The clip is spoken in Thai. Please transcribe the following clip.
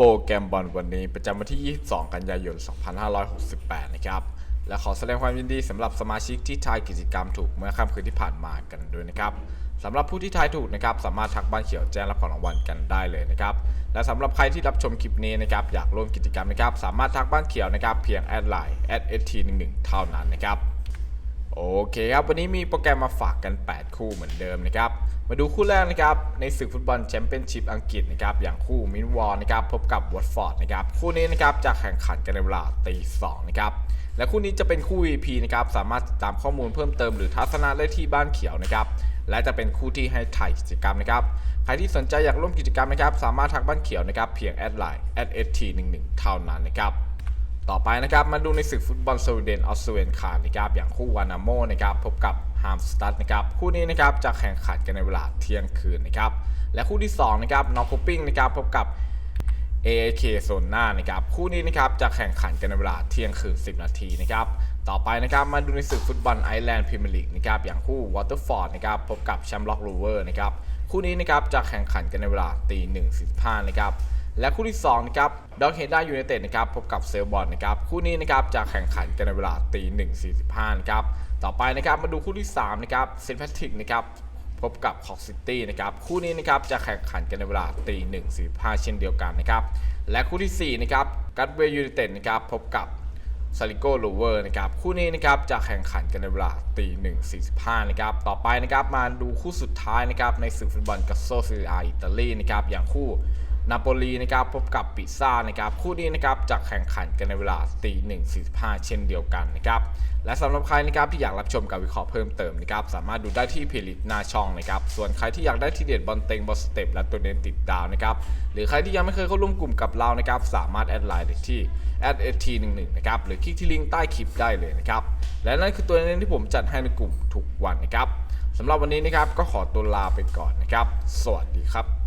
โปรแกรมบอลวันนี้ประจำวันที่ 22 กันยายน 2568 นะครับ และขอแสดงความยินดีสำหรับสมาชิกที่ทายกิจกรรมถูกเมื่อค่ำคืนที่ผ่านมากันด้วยนะครับสำหรับผู้ที่ทายถูกนะครับ สามารถทักบ้านเขียวแจ้งรับของรางวัลกันได้เลยนะครับ และสำหรับใครที่รับชมคลิปนี้นะครับ อยากร่วมกิจกรรมนะครับ สามารถทักบ้านเขียวนะครับ เพียงแอดไลน์ @st11 เท่านั้นนะครับ โอเคครับ วันนี้มีโปรแกรมมาฝากกัน 8 คู่เหมือนเดิมนะครับ มาดูคู่แรกนะครับ ในศึกฟุตบอลแชมเปี้ยนชิพอังกฤษนะครับ อย่างคู่มินวอลนะครับ พบกับวอตฟอร์ดนะครับ คู่นี้นะครับจะแข่งขันกันในเวลาตีสองนะครับ และคู่นี้จะเป็นคู่ VP นะครับ สามารถติดตามข้อมูลเพิ่มเติมหรือทัศนะได้ที่บ้านเขียวนะครับ และจะเป็นคู่ที่ให้ถ่ายกิจกรรมนะครับ ใครที่สนใจอยากร่วมกิจกรรมนะครับ สามารถทักบ้านเขียวนะครับ เพียงแอดไลน์ @st11 เท่านั้นนะครับ ต่อไปนะครับมาดูในศึกฟุตบอลสวีเดนออสเตรเลียนคาร์นะครับอย่างคู่วานาโมนะครับพบกับฮามสตัดนะครับคู่นี้นะครับจะแข่งขันกันในเวลาเที่ยงคืนนะครับและคู่ที่2นะครับนอร์โคปิ้งนะครับพบกับ AAK โซนหน้านะครับคู่นี้นะครับจะแข่งขันกันในเวลาเที่ยงคืน 10 นาทีนะครับต่อไปนะครับมาดูในศึกฟุตบอลไอร์แลนด์พรีเมียร์ลีกนะครับอย่างคู่วอเตอร์ฟอร์ดนะครับพบกับแชมป์ล็อกรูเวอร์นะครับคู่นี้นะครับจะแข่งขันกันในเวลาตีหนึ่งสิบห้านะครับ และคู่ที่2นะครับด็อกเฮด้ายูไนเต็ดนะครับพบกับเซลบอลนะครับคู่นี้นะครับจะแข่งขันกันในเวลาตีหนึ่งสี่สิบห้านะครับต่อไปนะครับมาดูคู่ที่3นะครับเซนต์แพทริกนะครับพบกับคอกซิตี้นะครับคู่นี้นะครับจะแข่งขันกันในเวลาตีหนึ่งสี่ห้าเช่นเดียวกันนะครับและคู่ที่4นะครับกัตเวย์ยูไนเต็ดนะครับพบกับซาริโกลูเวอร์นะครับคู่นี้นะครับจะแข่งขันกันในเวลาตีหนึ่งสี่สิบห้านะครับต่อไปนะครับมาดูคู่สุดท้ายนะครับในศึกฟุตบอลกัสโซซีอาอิตาลีนะครับอย่างคู่ นาโปลีนะครับพบกับปิซ่านะครับคู่นี้นะครับจะแข่งขันกันในเวลาตีหนึ่งสี่สิบห้าเช่นเดียวกันนะครับและสำหรับใครนะครับที่อยากรับชมการวิเคราะห์เพิ่มเติมนะครับสามารถดูได้ที่เพลิสหน้าช่องนะครับส่วนใครที่อยากได้ทีเด็ดบอลเต็งบอลสเต็ปและตัวเน้นติดดาวนะครับหรือใครที่ยังไม่เคยเข้าร่วมกลุ่มกับเรานะครับสามารถแอดไลน์ได้ที่ @st11 นะครับหรือคลิกที่ลิงก์ใต้คลิปได้เลยนะครับและนั่นคือตัวเน้นที่ผมจัดให้ในกลุ่มทุกวันนะครับสำหรับวันนี้นะครับก็ขอตัวลาไปก่อนนะครับ สวัสดีครับ